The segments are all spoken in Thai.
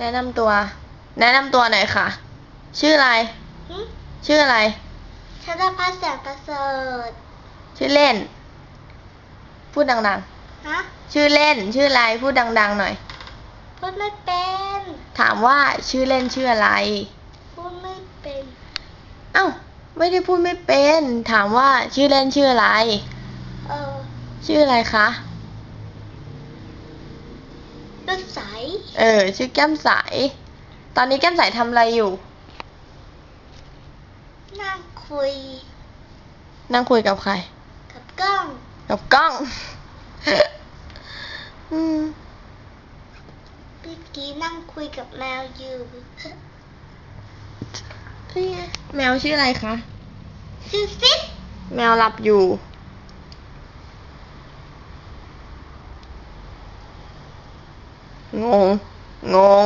แนะนำตัว แนะนำตัวหน่อยค่ะ ชื่ออะไรหึชื่ออะไรชนพัฒน์แสงประเสริฐ ชื่อเล่น พูดดังฮะ ๆ ชื่อเล่น ชื่ออะไร พูดดัง ๆ หน่อย พูดไม่เป็น ถามว่าชื่อเล่นชื่ออะไร พูดไม่เป็น เอ้า ไม่ได้พูดไม่เป็น ถามว่าชื่อเล่นชื่ออะไร เออ ชื่ออะไรคะ เลือดใส เออ ชื่อแก้มใส ตอนนี้แก้มใสทำอะไรอยู่ นั่งคุย นั่งคุยกับใคร กับกล้อง กับกล้อง อืมเมื่อกี้นั่งคุยกับแมวอยู่นี่ไงแมวชื่ออะไรคะ ชื่อฟิตแมวหลับอยู่ งง งง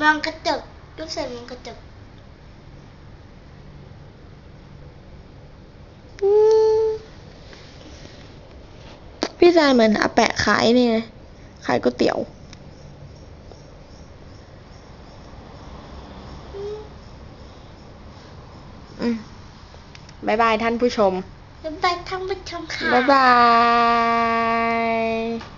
มองกระจกลูกใส่มองกระจกอืมพี่ชายเหมือนอาแปะขายนี่ไงขายก๋วยเตี๋ยว อืมบายบายท่านผู้ชม บ๊ายบายท่านผู้ชมค่ะ บ๊ายบาย